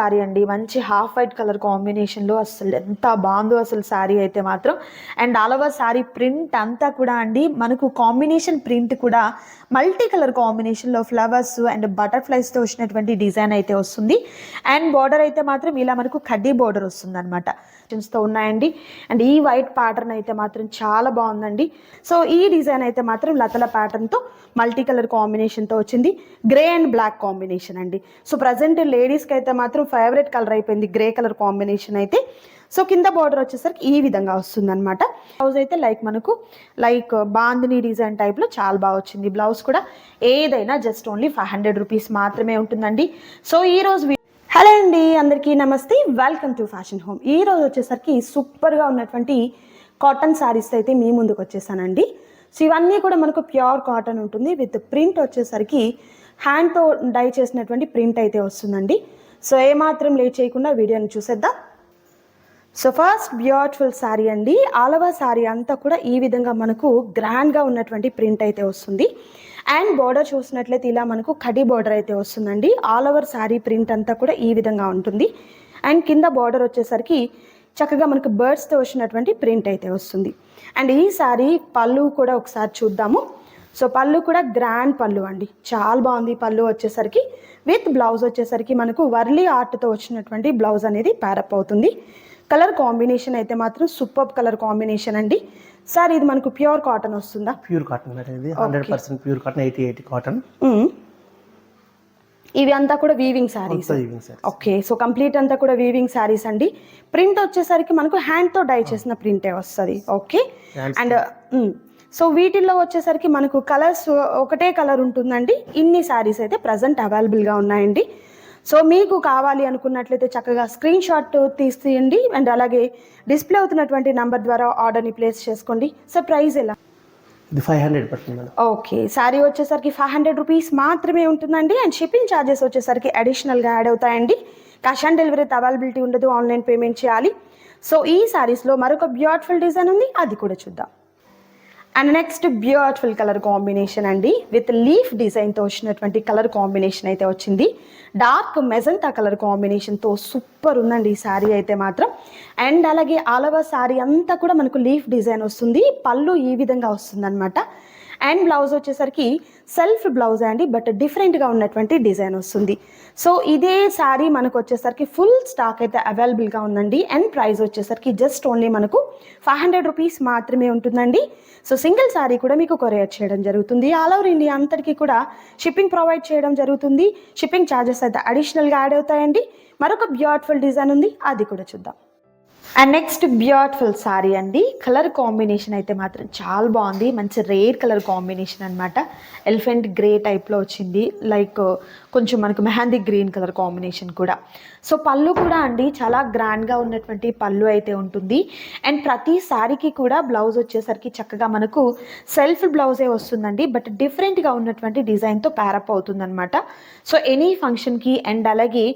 శారీ అండి. మంచి half white colour కాంబినేషన్లో అసలు ఎంత బాగుందో అసలు శారీ అయితే మాత్రం. And all over sari print అంతా కూడా అండి. మనకు కాంబినేషన్ ప్రింట్ కూడా మల్టీ కలర్ కాంబినేషన్లో ఫ్లవర్స్ అండ్ బటర్ఫ్లైస్తో వచ్చినటువంటి డిజైన్ అయితే వస్తుంది. అండ్ బార్డర్ అయితే మాత్రం ఇలా మనకు కడ్డీ బార్డర్ వస్తుంది అనమాట తో ఉన్నాయండి. అండ్ ఈ వైట్ ప్యాటర్న్ అయితే మాత్రం చాలా బాగుందండి. సో ఈ డిజైన్ అయితే మాత్రం లతల ప్యాటర్న్తో మల్టీ కలర్ కాంబినేషన్తో వచ్చింది. గ్రే అండ్ బ్లాక్ కాంబినేషన్ అండి. సో ప్రజెంట్ లేడీస్కి అయితే మాత్రం ఫేవరెట్ కలర్ అయిపోయింది గ్రే కలర్ కాంబినేషన్ అయితే. సో కింద బార్డర్ వచ్చేసరికి ఈ విధంగా వస్తుంది అనమాట బ్లౌజ్ అయితే లైక్ మనకు లైక్ బాందిని డిజైన్ టైప్లో చాలా బాగా వచ్చింది. బ్లౌజ్ కూడా ఏదైనా just only five hundred rupees మాత్రమే ఉంటుందండి. సో ఈ రోజు హలో అండి అందరికీ నమస్తే. వెల్కమ్ టు ఫ్యాషన్ హోమ్ ఈ రోజు వచ్చేసరికి సూపర్గా ఉన్నటువంటి కాటన్ శారీస్ అయితే మీ ముందుకు వచ్చేసానండి. సో ఇవన్నీ కూడా మనకు ప్యూర్ కాటన్ ఉంటుంది. విత్ ప్రింట్ వచ్చేసరికి హ్యాండ్తో డై చేసినటువంటి ప్రింట్ అయితే వస్తుందండి. సో ఏమాత్రం లేట్ చేయకుండా వీడియోని చూసేద్దాం. సో ఫస్ట్ బ్యూటిఫుల్ శారీ అండి. ఆలవ శారీ అంతా కూడా ఈ విధంగా మనకు గ్రాండ్గా ఉన్నటువంటి ప్రింట్ అయితే వస్తుంది. అండ్ బార్డర్ చూసినట్లయితే ఇలా మనకు కడి బార్డర్ అయితే వస్తుందండి. ఆల్ ఓవర్ శారీ ప్రింట్ అంతా కూడా ఈ విధంగా ఉంటుంది. అండ్ కింద బార్డర్ వచ్చేసరికి చక్కగా మనకు బర్డ్స్తో వచ్చినటువంటి ప్రింట్ అయితే వస్తుంది. అండ్ ఈ శారీ పళ్ళు కూడా ఒకసారి చూద్దాము. సో పళ్ళు కూడా గ్రాండ్ పళ్ళు అండి. చాలా బాగుంది పళ్ళు వచ్చేసరికి. విత్ బ్లౌజ్ వచ్చేసరికి మనకు వర్లీ ఆర్ట్తో వచ్చినటువంటి బ్లౌజ్ అనేది ప్యారప్ అవుతుంది. కలర్ కాంబినేషన్ అయితే మాత్రం సూపర్ కలర్ కాంబినేషన్ అండి. సార్ ఇది మనకు ప్యూర్ కాటన్ వస్తుందా? ప్యూర్ కాటన్ మేడం ఇది. Hundred percent pure cotton eighty eighty cotton. ఇవి అంతా కూడా weaving sarees okay so complete అంతా కూడా వీవింగ్ శారీస్ అండి. ప్రింట్ వచ్చేసరికి మనకు హ్యాండ్తో డై చేసిన ప్రింటే వస్తుంది. ఓకే. అండ్ సో వీటిల్లో వచ్చేసరికి మనకు కలర్స్ ఒకటే కలర్ ఉంటుందండి. ఇన్ని శారీస్ అయితే ప్రజెంట్ అవైలబుల్గా ఉన్నాయండి. సో మీకు కావాలి అనుకున్నట్లయితే చక్కగా స్క్రీన్ షాట్ తీసేయండి అండ్ అలాగే డిస్ప్లే అవుతున్నటువంటి నంబర్ ద్వారా ఆర్డర్ని ప్లేస్ చేసుకోండి. సో ప్రైస్ ఎలా? ఇది ఫైవ్ హండ్రెడ్ పడుతుంది ఓకే శారీ వచ్చేసరికి ఫైవ్ హండ్రెడ్ రూపీస్ మాత్రమే ఉంటుందండి అండ్ షిప్పింగ్ ఛార్జెస్ వచ్చేసరికి అడిషనల్గా యాడ్ అవుతాయండి. క్యాష్ ఆన్ డెలివరీ అవైలబిలిటీ ఉండదు ఆన్లైన్ పేమెంట్ చేయాలి. సో ఈ శారీస్లో మరొక బ్యూటిఫుల్ డిజైన్ ఉంది అది కూడా చూద్దాం. And next beautiful colour combination అండి. విత్ లీఫ్ డిజైన్తో వచ్చినటువంటి కలర్ కాంబినేషన్ అయితే వచ్చింది. డార్క్ మెజంతా కలర్ కాంబినేషన్తో సూపర్ ఉందండి ఈ శారీ అయితే మాత్రం. అండ్ అలాగే ఆలవ శారీ అంతా కూడా మనకు లీఫ్ డిజైన్ వస్తుంది. పళ్ళు ఈ విధంగా వస్తుంది అండ్ బ్లౌజ్ వచ్చేసరికి సెల్ఫ్ బ్లౌజ్ అండి బట్ డిఫరెంట్గా ఉన్నటువంటి డిజైన్ వస్తుంది. సో ఇదే శారీ మనకు వచ్చేసరికి ఫుల్ స్టాక్ అయితే అవైలబుల్గా ఉందండి. అండ్ ప్రైస్ వచ్చేసరికి జస్ట్ ఓన్లీ మనకు ఫైవ్ హండ్రెడ్ రూపీస్ మాత్రమే ఉంటుందండి. సో సింగిల్ శారీ కూడా మీకు కొరియర్ చేయడం జరుగుతుంది. ఆల్ ఓవర్ ఇండియా అంతటికీ కూడా షిప్పింగ్ ప్రొవైడ్ చేయడం జరుగుతుంది. షిప్పింగ్ ఛార్జెస్ అయితే అడిషనల్గా యాడ్ అవుతాయండి. మరొక బ్యూటిఫుల్ డిజైన్ ఉంది. అది కూడా చూద్దాం. అండ్ నెక్స్ట్ బ్యూటిఫుల్ శారీ అండి. కలర్ కాంబినేషన్ అయితే మాత్రం చాలా బాగుంది. మంచి రేర్ కలర్ కాంబినేషన్ అనమాట ఎలిఫెంట్ గ్రే టైప్లో వచ్చింది. లైక్ కొంచెం మనకు మెహందీ గ్రీన్ కలర్ కాంబినేషన్ కూడా. సో పళ్ళు కూడా అండి. చాలా గ్రాండ్గా ఉన్నటువంటి పళ్ళు అయితే ఉంటుంది. అండ్ ప్రతి శారీకి కూడా బ్లౌజ్ వచ్చేసరికి చక్కగా మనకు సెల్ఫ్ బ్లౌజే వస్తుందండి. బట్ డిఫరెంట్గా ఉన్నటువంటి డిజైన్తో ప్యారప్ అవుతుందన్నమాట. సో ఎనీ ఫంక్షన్కి అండ్ అలాగే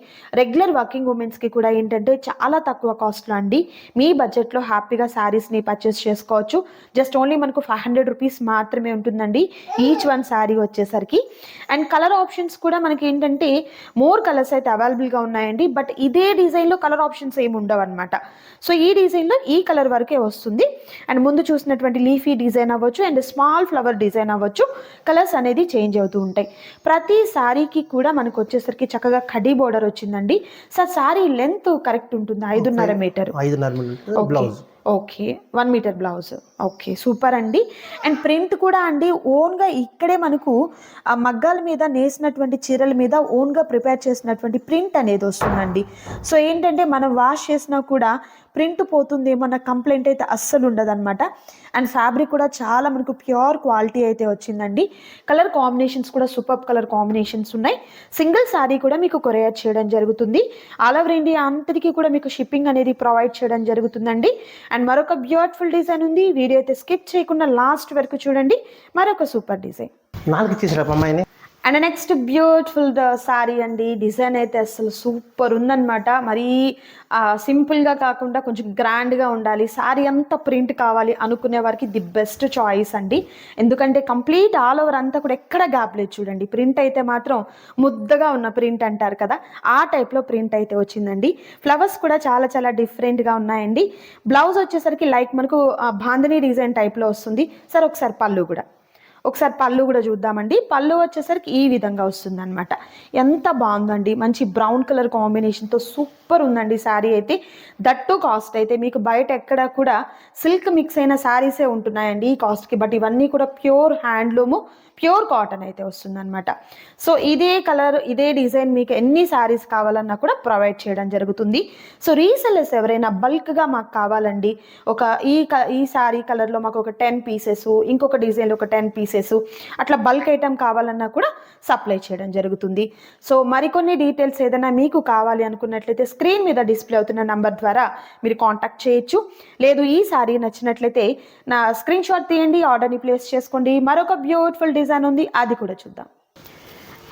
రెగ్యులర్ వర్కింగ్ ఉమెన్స్కి కూడా ఏంటంటే చాలా తక్కువ కాస్ట్లో అండి. మీ బడ్జెట్లో హ్యాపీగా శారీస్ని పర్చేస్ చేసుకోవచ్చు. జస్ట్ ఓన్లీ మనకు ఫైవ్ హండ్రెడ్ రూపీస్ మాత్రమే ఉంటుందండి. ఈచ్ వన్ శారీ వచ్చేసరికి. అండ్ కలర్ ఆప్షన్స్ కూడా మనకి ఏంటంటే మోర్ కలర్స్ అయితే అవైలబుల్గా ఉన్నాయండి. బట్ ఇదే డిజైన్లో కలర్ ఆప్షన్స్ ఏమి ఉండవు అనమాట సో ఈ డిజైన్లో ఈ కలర్ వరకే వస్తుంది. అండ్ ముందు చూసినటువంటి లీఫీ డిజైన్ అవ్వచ్చు అండ్ స్మాల్ ఫ్లవర్ డిజైన్ అవ్వచ్చు. కలర్స్ అనేది చేంజ్ అవుతూ ఉంటాయి. ప్రతి శారీకి కూడా మనకు వచ్చేసరికి చక్కగా కడీ బోర్డర్ వచ్చిందండి. సో శారీ లెంత్ కరెక్ట్ ఉంటుంది. ఐదున్నర metre metre blouse. Okay. One metre blouse okay super అండి. అండ్ ప్రింట్ కూడా అండి ఓన్గా ఇక్కడే మనకు ఆ మగ్గాల మీద నేసినటువంటి చీరల మీద ఓన్గా ప్రిపేర్ చేసినటువంటి ప్రింట్ అనేది వస్తుందండి. సో ఏంటంటే మనం వాష్ చేసినా కూడా ప్రింట్ పోతుంది ఏమన్నా కంప్లైంట్ అయితే అస్సలు ఉండదన్నమాట. అండ్ ఫ్యాబ్రిక్ కూడా చాలా మనకు ప్యూర్ క్వాలిటీ అయితే వచ్చిందండి. కలర్ కాంబినేషన్స్ కూడా సూపర్ కలర్ కాంబినేషన్స్ ఉన్నాయి. సింగిల్ శారీ కూడా మీకు కొరియర్ చేయడం జరుగుతుంది. ఆల్ ఓవర్ ఇండియా అంతటికీ కూడా మీకు షిప్పింగ్ అనేది ప్రొవైడ్ చేయడం జరుగుతుందండి. అండ్ మరొక బ్యూటిఫుల్ డిజైన్ ఉంది. వీడియో అయితే స్కిప్ చేయకుండా లాస్ట్ వరకు చూడండి. మరొక సూపర్ డిజైన్. నాలుగు తీసుకురా అమ్మాయిని? And next beautiful the sari అండి డిజైన్ అయితే అసలు సూపర్ ఉందన్నమాట. మరీ సింపుల్గా కాకుండా కొంచెం గ్రాండ్గా ఉండాలి. సారీ అంతా ప్రింట్ కావాలి అనుకునే వారికి ది బెస్ట్ చాయిస్ అండి. ఎందుకంటే కంప్లీట్ ఆల్ ఓవర్ అంతా కూడా ఎక్కడ గ్యాప్ లేదు చూడండి. ప్రింట్ అయితే మాత్రం ముద్దగా ఉన్న ప్రింట్ అంటారు కదా. ఆ టైప్లో ప్రింట్ అయితే వచ్చిందండి. ఫ్లవర్స్ కూడా చాలా చాలా డిఫరెంట్గా ఉన్నాయండి. బ్లౌజ్ వచ్చేసరికి లైక్ మనకు ఆ, డిజైన్ టైప్లో వస్తుంది. సార్ ఒకసారి పళ్ళు కూడా. ఒకసారి పళ్ళు కూడా చూద్దామండి. పళ్ళు వచ్చేసరికి ఈ విధంగా వస్తుంది అనమాట ఎంత బాగుందండి. మంచి బ్రౌన్ కలర్ కాంబినేషన్తో సూపర్ ఉందండి శారీ అయితే. దట్టు కాస్ట్ అయితే మీకు బయట ఎక్కడ కూడా సిల్క్ మిక్స్ అయిన శారీసే ఉంటున్నాయండి ఈ కాస్ట్కి బట్ ఇవన్నీ కూడా ప్యూర్ హ్యాండ్లూము ప్యూర్ కాటన్ అయితే వస్తుందన్నమాట. సో ఇదే కలర్ ఇదే డిజైన్ మీకు ఎన్ని శారీస్ కావాలన్నా కూడా ప్రొవైడ్ చేయడం జరుగుతుంది. సో రీసెల్లర్స్ ఎవరైనా బల్క్గా మాకు కావాలండి ఒక ఈ ఈ శారీ కలర్లో మాకు ఒక టెన్ పీసెస్ ఇంకొక డిజైన్లో ఒక టెన్ పీసెస్ అట్లా బల్క్ ఐటెం కావాలన్నా కూడా సప్లై చేయడం జరుగుతుంది. సో మరికొన్ని డీటెయిల్స్ ఏదైనా మీకు కావాలి అనుకున్నట్లయితే స్క్రీన్ మీద డిస్ప్లే అవుతున్న నంబర్ ద్వారా మీరు కాంటాక్ట్ చేయొచ్చు. లేదు ఈ శారీ నచ్చినట్లయితే నా స్క్రీన్ షాట్ తీయండి ఆర్డర్ని ప్లేస్ చేసుకోండి. మరొక బ్యూటిఫుల్ డిజైన్ ఉంది అది కూడా చూద్దాం.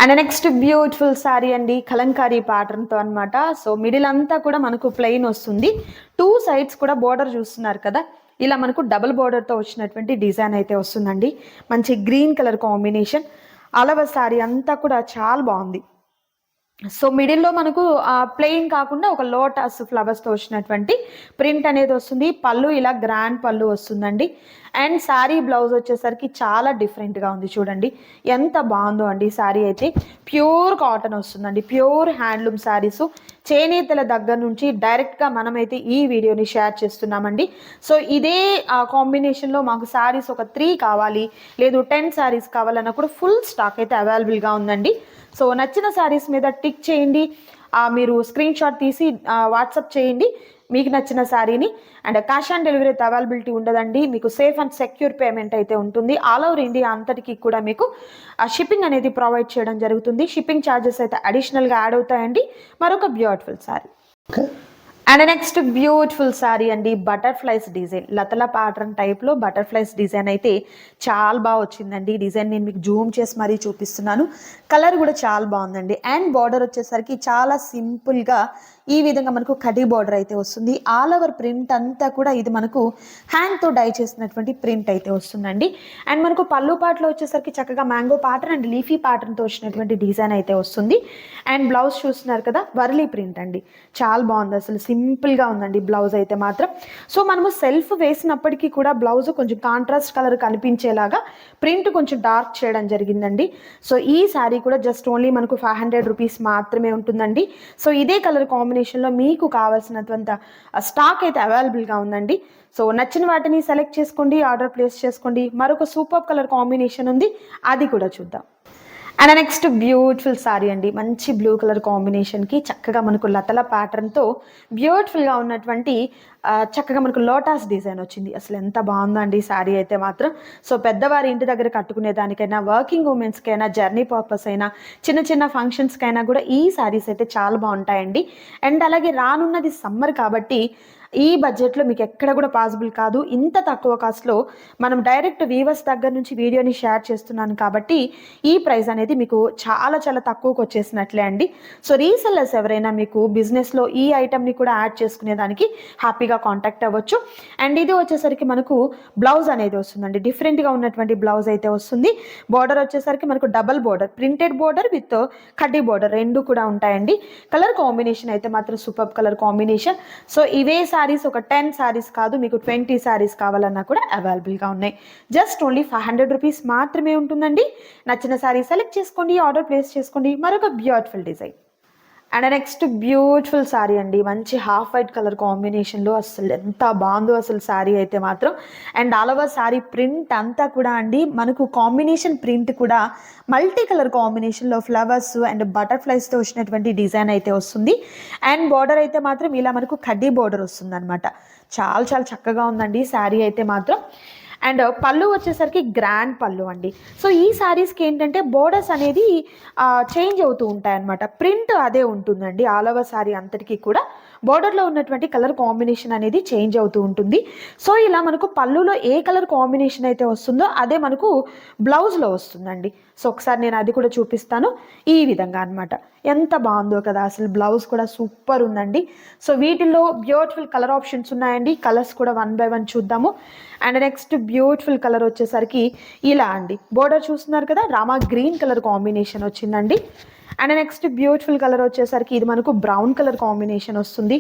అండ్ నెక్స్ట్ బ్యూటిఫుల్ శారీ అండి కలంకారీ ప్యాటర్న్తో అనమాట సో మిడిల్ అంతా కూడా మనకు ప్లెయిన్ వస్తుంది. టూ సైడ్స్ కూడా బోర్డర్ చూస్తున్నారు కదా. ఇలా మనకు డబుల్ బోర్డర్తో వచ్చినటువంటి డిజైన్ అయితే వస్తుందండి. మంచి గ్రీన్ కలర్ కాంబినేషన్ అలవ శారీ అంతా కూడా చాలా బాగుంది. సో మిడిల్లో మనకు ప్లెయిన్ కాకుండా ఒక లోటస్ ఫ్లవర్స్తో వచ్చినటువంటి ప్రింట్ అనేది వస్తుంది. పళ్ళు ఇలా గ్రాండ్ పళ్ళు వస్తుందండి. అండ్ శారీ బ్లౌజ్ వచ్చేసరికి చాలా డిఫరెంట్గా ఉంది చూడండి. ఎంత బాగుందో అండి శారీ అయితే. ప్యూర్ కాటన్ వస్తుందండి. ప్యూర్ హ్యాండ్లూమ్ శారీస్ చేనేతల దగ్గర నుంచి డైరెక్ట్గా మనమైతే ఈ వీడియోని షేర్ చేస్తున్నామండి. సో ఇదే కాంబినేషన్లో మాకు శారీస్ ఒక త్రీ కావాలి లేదు టెన్ శారీస్ కావాలన్నా కూడా ఫుల్ స్టాక్ అయితే అవైలబుల్గా ఉందండి. సో నచ్చిన శారీస్ మీద టిక్ చేయండి. మీరు స్క్రీన్ షాట్ తీసి వాట్సాప్ చేయండి. మీకు నచ్చిన శారీని అండ్ క్యాష్ ఆన్ డెలివరీ అయితే అవైలబిలిటీ ఉండదండి. మీకు సేఫ్ అండ్ సెక్యూర్ పేమెంట్ అయితే ఉంటుంది. ఆల్ ఓవర్ ఇండియా అంతటికి కూడా మీకు షిప్పింగ్ అనేది ప్రొవైడ్ చేయడం జరుగుతుంది. షిప్పింగ్ ఛార్జెస్ అయితే అడిషనల్గా యాడ్ అవుతాయండి. మరొక beautiful sari and next beautiful sari అండి. బటర్ఫ్లైస్ డిజైన్ లతల ప్యాటర్న్ టైప్లో బటర్ఫ్లైస్ డిజైన్ అయితే చాలా బాగా వచ్చిందండి. డిజైన్ నేను మీకు జూమ్ చేసి మరీ చూపిస్తున్నాను. కలర్ కూడా చాలా బాగుందండి. అండ్ బార్డర్ వచ్చేసరికి చాలా సింపుల్గా ఈ విధంగా మనకు కడి బార్డర్ అయితే వస్తుంది. ఆల్ ఓవర్ ప్రింట్ అంతా కూడా ఇది మనకు హ్యాండ్తో డై చేసినటువంటి ప్రింట్ అయితే వస్తుందండి. అండ్ మనకు పళ్ళు పాటలో వచ్చేసరికి చక్కగా మ్యాంగో ప్యాటర్న్ అండ్ లీఫీ ప్యాటర్న్తో వచ్చినటువంటి డిజైన్ అయితే వస్తుంది. అండ్ బ్లౌజ్ చూస్తున్నారు కదా వర్లీ ప్రింట్ అండి. చాలా బాగుంది అసలు సింపుల్గా ఉందండి బ్లౌజ్ అయితే మాత్రం. సో మనము సెల్ఫ్ వేసినప్పటికీ కూడా బ్లౌజ్ కొంచెం కాంట్రాస్ట్ కలర్ కనిపించేలాగా ప్రింట్ కొంచెం డార్క్ చేయడం జరిగిందండి. సో ఈ శారీ కూడా జస్ట్ ఓన్లీ మనకు ఫైవ్ హండ్రెడ్ రూపీస్ మాత్రమే ఉంటుందండి. సో ఇదే కలర్ కాంబినేషన్లో మీకు కావాల్సినంత స్టాక్ అయితే అవైలబుల్గా ఉందండి. సో నచ్చిన వాటిని సెలెక్ట్ చేసుకోండి ఆర్డర్ ప్లేస్ చేసుకోండి. మరొక సూపర్ కలర్ కాంబినేషన్ ఉంది. అది కూడా చూద్దాం. అండ్ నెక్స్ట్ బ్యూటిఫుల్ సారీ అండి. మంచి బ్లూ కలర్ కాంబినేషన్కి చక్కగా మనకు లతల ప్యాటర్న్తో బ్యూటిఫుల్గా ఉన్నటువంటి చక్కగా మనకు లోటాస్ డిజైన్ వచ్చింది. అసలు ఎంత బాగుందండి శారీ అయితే మాత్రం. సో పెద్దవారి ఇంటి దగ్గర కట్టుకునే దానికైనా వర్కింగ్ ఉమెన్స్కైనా జర్నీ పర్పస్ అయినా చిన్న చిన్న ఫంక్షన్స్కైనా కూడా ఈ శారీస్ అయితే చాలా బాగుంటాయండి. అండ్ అలాగే రానున్నది సమ్మర్ కాబట్టి ఈ బడ్జెట్లో మీకు ఎక్కడ కూడా పాసిబుల్ కాదు. ఇంత తక్కువ కాస్ట్లో మనం డైరెక్ట్ వీవర్స్ దగ్గర నుంచి వీడియోని షేర్ చేస్తున్నాను కాబట్టి ఈ ప్రైస్ అనేది మీకు చాలా చాలా తక్కువకు వచ్చేసినట్లే అండి. సో రీసెల్లర్స్ ఎవరైనా మీకు బిజినెస్లో ఈ ఐటమ్ని కూడా యాడ్ చేసుకునేదానికి హ్యాపీగా కాంటాక్ట్ అవ్వచ్చు. అండ్ ఇది వచ్చేసరికి మనకు బ్లౌజ్ అనేది వస్తుందండి. డిఫరెంట్గా ఉన్నటువంటి బ్లౌజ్ అయితే వస్తుంది. బార్డర్ వచ్చేసరికి మనకు double border printed border with కడ్డీ బార్డర్ రెండు కూడా ఉంటాయండి. కలర్ కాంబినేషన్ అయితే మాత్రం సూపర్ కలర్ కాంబినేషన్ సో ఇవే శారీస్ ఒక టెన్ శారీస్ కాదు మీకు ట్వంటీ శారీస్ కావాలన్నా కూడా అవైలబుల్గా ఉన్నాయి. Just only five hundred rupees మాత్రమే ఉంటుందండి. నచ్చిన శారీ సెలెక్ట్ చేసుకోండి ఆర్డర్ ప్లేస్ చేసుకోండి. మరొక beautiful design. And next beautiful sari అండి. మంచి హాఫ్ వైట్ కలర్ కాంబినేషన్లో అసలు ఎంత బాగుందో అసలు శారీ అయితే మాత్రం. And all over sari print అంతా కూడా అండి. మనకు కాంబినేషన్ ప్రింట్ కూడా మల్టీ కలర్ కాంబినేషన్లో ఫ్లవర్స్ అండ్ బటర్ఫ్లైస్తో వచ్చినటువంటి డిజైన్ అయితే వస్తుంది. అండ్ బార్డర్ అయితే మాత్రం ఇలా మనకు కడ్డీ బార్డర్ వస్తుంది అనమాట చాలా చాలా చక్కగా ఉందండి శారీ అయితే మాత్రం. అండ్ పళ్ళు వచ్చేసరికి గ్రాండ్ పళ్ళు అండి. సో ఈ శారీస్కి ఏంటంటే బోర్డర్స్ అనేది చేంజ్ అవుతూ ఉంటాయి అనమాట ప్రింట్ అదే ఉంటుందండి. ఆల్ ఓవర్ శారీ అంతటికీ కూడా. బోర్డర్లో ఉన్నటువంటి కలర్ కాంబినేషన్ అనేది చేంజ్ అవుతూ ఉంటుంది. సో ఇలా మనకు పళ్ళులో ఏ కలర్ కాంబినేషన్ అయితే వస్తుందో అదే మనకు బ్లౌజ్లో వస్తుందండి. సో ఒకసారి నేను అది కూడా చూపిస్తాను. ఈ విధంగా అన్నమాట. ఎంత బాగుందో కదా అసలు బ్లౌజ్ కూడా సూపర్ ఉందండి. సో వీటిల్లో బ్యూటిఫుల్ కలర్ ఆప్షన్స్ ఉన్నాయండి. కలర్స్ కూడా వన్ బై వన్ చూద్దాము. అండ్ నెక్స్ట్ బ్యూటిఫుల్ కలర్ వచ్చేసరికి ఇలా అండి. బోర్డర్ చూస్తున్నారు కదా రామా గ్రీన్ కలర్ కాంబినేషన్ వచ్చిందండి. అండ్ నెక్స్ట్ బ్యూటిఫుల్ కలర్ వచ్చేసరికి ఇది మనకు బ్రౌన్ కలర్ కాంబినేషన్ వస్తుంది.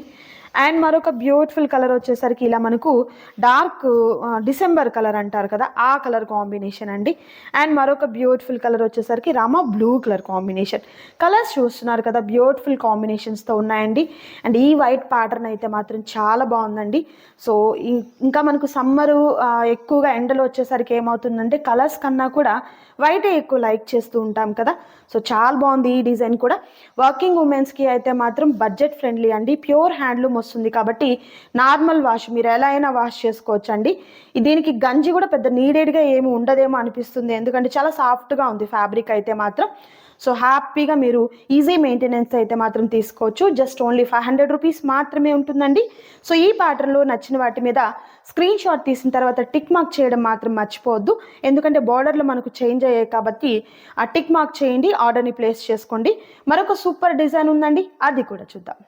అండ్ మరొక బ్యూటిఫుల్ కలర్ వచ్చేసరికి ఇలా మనకు డార్క్ డిసెంబర్ కలర్ అంటారు కదా ఆ కలర్ కాంబినేషన్ అండి. అండ్ మరొక బ్యూటిఫుల్ కలర్ వచ్చేసరికి Rama blue colour combination colours చూస్తున్నారు కదా బ్యూటిఫుల్ కాంబినేషన్స్తో ఉన్నాయండి. అండ్ ఈ వైట్ ప్యాటర్న్ అయితే మాత్రం చాలా బాగుందండి. సో ఇంకా మనకు సమ్మరు ఎక్కువగా ఎండలు వచ్చేసరికి ఏమవుతుందంటే కలర్స్ కన్నా కూడా వైటే ఎక్కువ లైక్ చేస్తూ ఉంటాం కదా. సో చాలా బాగుంది ఈ డిజైన్ కూడా. వర్కింగ్ ఉమెన్స్కి అయితే మాత్రం బడ్జెట్ ఫ్రెండ్లీ అండి. ప్యూర్ హ్యాండ్లూమ్ వస్తుంది కాబట్టి నార్మల్ వాష్ మీరు ఎలా అయినా వాష్ చేసుకోవచ్చు అండి దీనికి గంజి కూడా పెద్ద నీడెడ్గా ఏమి ఉండదేమో అనిపిస్తుంది. ఎందుకంటే చాలా సాఫ్ట్గా ఉంది ఫ్యాబ్రిక్ అయితే మాత్రం. సో హ్యాపీగా మీరు ఈజీ మెయింటెనెన్స్ అయితే మాత్రం తీసుకోవచ్చు. Just only five hundred rupees మాత్రమే ఉంటుందండి. సో ఈ ప్యాటర్న్లో నచ్చిన వాటి మీద స్క్రీన్ షాట్ తీసిన తర్వాత టిక్ మార్క్ చేయడం మాత్రం మర్చిపోవద్దు. ఎందుకంటే బార్డర్లో మనకు చేంజ్ అయ్యాయి కాబట్టి ఆ టిక్ మార్క్ చేయండి ఆర్డర్ని ప్లేస్ చేసుకోండి. మరొక సూపర్ డిజైన్ ఉందండి. అది కూడా చూద్దాం.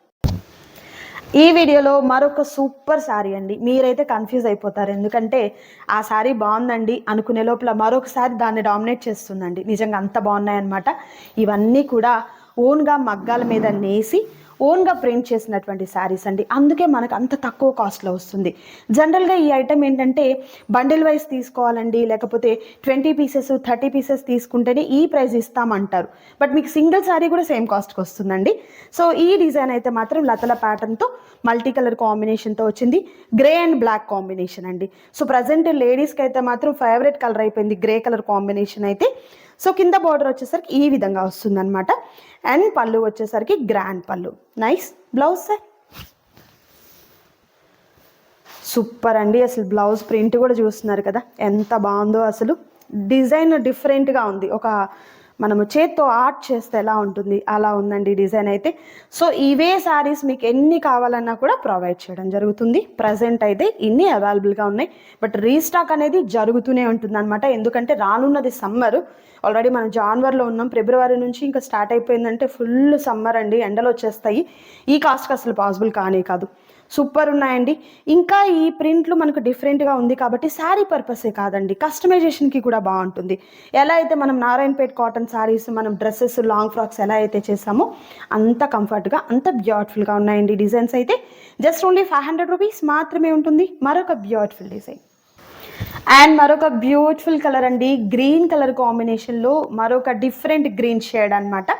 ఈ వీడియోలో మరొక సూపర్ శారీ అండి. మీరైతే కన్ఫ్యూజ్ అయిపోతారు. ఎందుకంటే ఆ శారీ బాగుందండి అనుకునే లోపల మరొక దాన్ని డామినేట్ చేస్తుందండి. నిజంగా అంత బాగున్నాయి అనమాట ఇవన్నీ కూడా ఓన్గా మగ్గాల మీద నేసి ఓన్గా ప్రింట్ చేసినటువంటి శారీస్ అండి. అందుకే మనకు అంత తక్కువ కాస్ట్లో వస్తుంది. జనరల్గా ఈ ఐటెం ఏంటంటే బండిల్ వైజ్ తీసుకోవాలండి లేకపోతే ట్వంటీ పీసెస్ థర్టీ పీసెస్ తీసుకుంటేనే ఈ ప్రైస్ ఇస్తామంటారు. బట్ మీకు సింగిల్ శారీ కూడా సేమ్ కాస్ట్కి వస్తుందండి. సో ఈ డిజైన్ అయితే మాత్రం లతల ప్యాటర్న్తో మల్టీ కలర్ కాంబినేషన్తో వచ్చింది. గ్రే అండ్ బ్లాక్ కాంబినేషన్ అండి. సో ప్రజెంట్ లేడీస్కి అయితే మాత్రం ఫేవరెట్ కలర్ అయిపోయింది గ్రే కలర్ కాంబినేషన్ అయితే. సో కింద బార్డర్ వచ్చేసరికి ఈ విధంగా వస్తుందన్నమాట. అండ్ పళ్ళు వచ్చేసరికి గ్రాండ్ పళ్ళు. నైస్ బ్లౌజ్ సార్ సూపర్ అండి. అసలు బ్లౌజ్ ప్రింట్ కూడా చూస్తున్నారు కదా. ఎంత బాగుందో అసలు. డిజైన్ డిఫరెంట్గా ఉంది. ఒక మనము చేత్తో ఆర్ట్ చేస్తే ఎలా ఉంటుంది అలా ఉందండి డిజైన్ అయితే. సో ఇవే శారీస్ మీకు ఎన్ని కావాలన్నా కూడా ప్రొవైడ్ చేయడం జరుగుతుంది. ప్రజెంట్ అయితే ఇన్ని అవైలబుల్గా ఉన్నాయి. బట్ రీస్టాక్ అనేది జరుగుతూనే ఉంటుంది అనమాట ఎందుకంటే రానున్నది సమ్మర్ ఆల్రెడీ మనం జాన్వర్లో ఉన్నాం. ఫిబ్రవరి నుంచి ఇంకా స్టార్ట్ అయిపోయిందంటే ఫుల్ సమ్మర్ అండి. ఎండలు వచ్చేస్తాయి. ఈ కాస్ట్కి అసలు పాసిబుల్ కానే కాదు. సూపర్ ఉన్నాయండి. ఇంకా ఈ ప్రింట్లు మనకు డిఫరెంట్గా ఉంది కాబట్టి శారీ పర్పసే కాదండి. కస్టమైజేషన్కి కూడా బాగుంటుంది. ఎలా అయితే మనం నారాయణపేట్ కాటన్ శారీస్ మనం డ్రెస్సెస్ లాంగ్ ఫ్రాక్స్ ఎలా అయితే చేసామో అంత కంఫర్ట్గా అంత బ్యూటిఫుల్గా ఉన్నాయండి డిజైన్స్ అయితే. Just only five hundred rupees మాత్రమే ఉంటుంది. మరొక బ్యూటిఫుల్ డిజైన్. అండ్ మరొక బ్యూటిఫుల్ కలర్ అండి. గ్రీన్ కలర్ కాంబినేషన్లో మరొక డిఫరెంట్ గ్రీన్ షేడ్ అన్నమాట.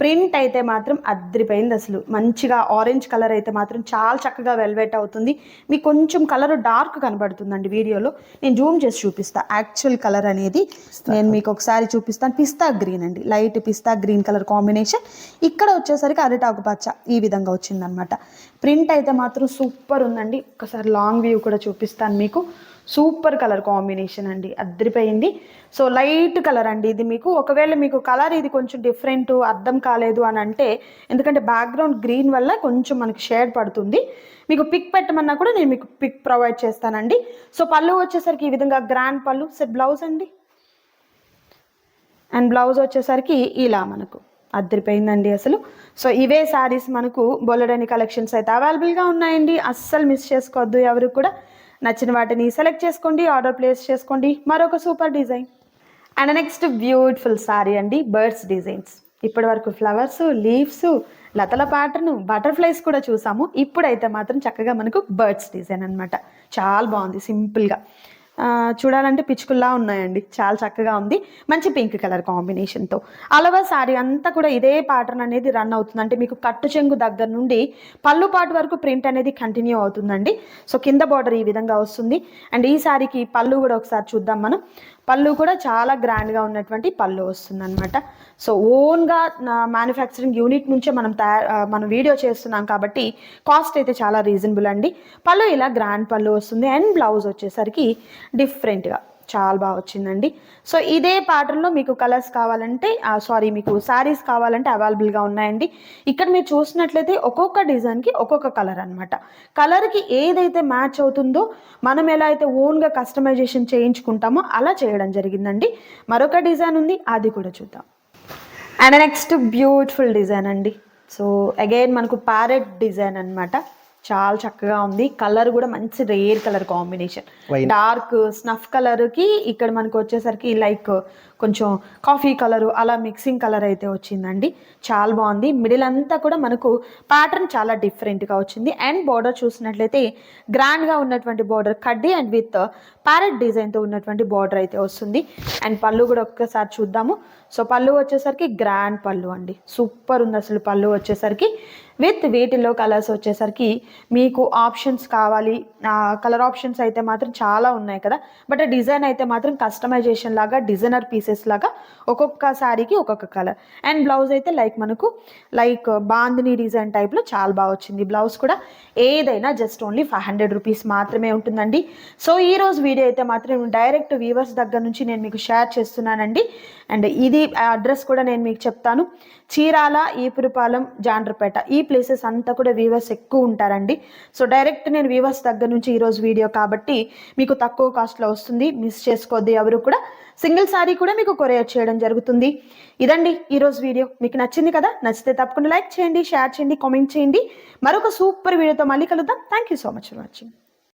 ప్రింట్ అయితే మాత్రం అద్రిపోయింది అసలు. మంచిగా ఆరెంజ్ కలర్ అయితే మాత్రం చాలా చక్కగా వెల్వెట్ అవుతుంది. మీకు కొంచెం కలర్ డార్క్ కనబడుతుందండి వీడియోలో. నేను జూమ్ చేసి చూపిస్తా. యాక్చువల్ కలర్ అనేది నేను మీకు ఒకసారి చూపిస్తాను. పిస్తా గ్రీన్ అండి. Light pista green colour combination ఇక్కడ వచ్చేసరికి అరిటాకు పచ్చ ఈ విధంగా వచ్చిందనమాట ప్రింట్ అయితే మాత్రం సూపర్ ఉందండి. ఒకసారి లాంగ్ వ్యూ కూడా చూపిస్తాను మీకు. సూపర్ కలర్ కాంబినేషన్ అండి. అద్దరిపోయింది. సో లైట్ కలర్ అండి ఇది మీకు. ఒకవేళ మీకు కలర్ ఇది కొంచెం డిఫరెంట్ అర్థం కాలేదు అని అంటే ఎందుకంటే బ్యాక్గ్రౌండ్ గ్రీన్ వల్ల కొంచెం మనకి షేడ్ పడుతుంది. మీకు పిక్ పెట్టమన్నా కూడా నేను మీకు పిక్ ప్రొవైడ్ చేస్తానండి. సో పళ్ళు వచ్చేసరికి ఈ విధంగా గ్రాండ్ పళ్ళు. సెట్ బ్లౌజ్ అండి? అండ్ బ్లౌజ్ వచ్చేసరికి ఇలా మనకు. అద్దరిపోయిందండి అసలు. సో ఇవే శారీస్ మనకు బొల్లడని కలెక్షన్స్ అయితే అవైలబుల్గా ఉన్నాయండి. అస్సలు మిస్ చేసుకోవద్దు ఎవరు కూడా. నచ్చిన వాటిని సెలెక్ట్ చేసుకోండి ఆర్డర్ ప్లేస్ చేసుకోండి. మరొక super design. And next beautiful sari అండి బర్డ్స్ డిజైన్స్. ఇప్పటి వరకు ఫ్లవర్స్ లీవ్స్ లతల ప్యాటర్న్ బటర్ఫ్లైస్ కూడా చూసాము. ఇప్పుడైతే మాత్రం చక్కగా మనకు బర్డ్స్ డిజైన్ అనమాట చాలా బాగుంది సింపుల్గా. చూడాలంటే పిచ్చుకుల్లా ఉన్నాయండి. చాలా చక్కగా ఉంది. మంచి పింక్ కలర్ కాంబినేషన్తో అలవా శారీ అంతా కూడా ఇదే ప్యాటర్న్ అనేది రన్ అవుతుంది. అంటే మీకు కట్టు చెంగు దగ్గర నుండి పళ్ళు పాటు వరకు ప్రింట్ అనేది కంటిన్యూ అవుతుందండి. సో కింద బార్డర్ ఈ విధంగా వస్తుంది. అండ్ ఈ శారీకి పళ్ళు కూడా ఒకసారి చూద్దాం మనం. పళ్ళు కూడా చాలా గ్రాండ్గా ఉన్నటువంటి పళ్ళు వస్తుందన్నమాట. సో ఓన్గా మ్యానుఫ్యాక్చరింగ్ యూనిట్ నుంచే మనం తయారు మనం వీడియో చేస్తున్నాం కాబట్టి కాస్ట్ అయితే చాలా రీజనబుల్ అండి. పళ్ళు ఇలా గ్రాండ్ పళ్ళు వస్తుంది. అండ్ బ్లౌజ్ వచ్చేసరికి డిఫరెంట్గా చాలా బాగా వచ్చిందండి. సో ఇదే ప్యాటర్న్లో మీకు కలర్స్ కావాలంటే సారీ మీకు శారీస్ కావాలంటే అవైలబుల్గా ఉన్నాయండి. ఇక్కడ మీరు చూసినట్లయితే ఒక్కొక్క డిజైన్కి ఒక్కొక్క కలర్ అనమాట కలర్కి ఏదైతే మ్యాచ్ అవుతుందో మనం ఎలా అయితే ఓన్గా కస్టమైజేషన్ చేయించుకుంటామో అలా చేయడం జరిగిందండి. మరొక డిజైన్ ఉంది అది కూడా చూద్దాం. అండ్ నెక్స్ట్ బ్యూటిఫుల్ డిజైన్ అండి. సో అగైన్ మనకు ప్యారెట్ డిజైన్ అన్నమాట. చాలా చక్కగా ఉంది. కలర్ కూడా మంచి rare colour combination. Dark snuff కలర్కి ఇక్కడ మనకు వచ్చేసరికి లైక్ కొంచెం కాఫీ కలర్ అలా మిక్సింగ్ కలర్ అయితే వచ్చిందండి. చాలా బాగుంది. మిడిల్ అంతా కూడా మనకు ప్యాటర్న్ చాలా డిఫరెంట్గా వచ్చింది. అండ్ బార్డర్ చూసినట్లయితే గ్రాండ్గా ఉన్నటువంటి బార్డర్ కడ్డీ అండ్ విత్ ప్యారెట్ డిజైన్తో ఉన్నటువంటి బార్డర్ అయితే వస్తుంది. అండ్ పళ్ళు కూడా ఒక్కసారి చూద్దాము. సో పళ్ళు వచ్చేసరికి గ్రాండ్ పళ్ళు అండి. సూపర్ ఉంది అసలు పళ్ళు వచ్చేసరికి. విత్ వీటిలో కలర్స్ వచ్చేసరికి మీకు ఆప్షన్స్ కావాలి. కలర్ ఆప్షన్స్ అయితే మాత్రం చాలా ఉన్నాయి కదా. బట్ డిజైన్ అయితే మాత్రం కస్టమైజేషన్ లాగా డిజైనర్ పీసెస్ లాగా ఒక్కొక్క శారీకి ఒక్కొక్క కలర్. అండ్ బ్లౌజ్ అయితే లైక్ మనకు లైక్ బాందిని డిజైన్ టైప్లో చాలా బాగా వచ్చింది. బ్లౌజ్ కూడా ఏదైనా just only five hundred rupees మాత్రమే ఉంటుందండి. సో ఈ రోజు వీడియో అయితే మాత్రం డైరెక్ట్ వీవర్స్ దగ్గర నుంచి నేను మీకు షేర్ చేస్తున్నానండి. అండ్ ఇది అడ్రస్ కూడా నేను మీకు చెప్తాను. చీరాల ఈపురపాలెం జాండ్రపేట. ఈ ప్లేసెస్ అంతా కూడా వీవర్స్ ఎక్కువ ఉంటారండి. సో డైరెక్ట్ నేను వీవర్స్ దగ్గర నుంచి ఈరోజు వీడియో కాబట్టి మీకు తక్కువ కాస్ట్లో వస్తుంది. మిస్ చేసుకోద్ది ఎవరు కూడా. సింగిల్ సారీ కూడా మీకు కొరియర్ చేయడం జరుగుతుంది. ఇదండి ఈరోజు వీడియో మీకు నచ్చింది కదా నచ్చితే తప్పకుండా లైక్ చేయండి షేర్ చేయండి కామెంట్ చేయండి. మరొక సూపర్ వీడియోతో మళ్ళీ కలుద్దాం. Thank you so much for watching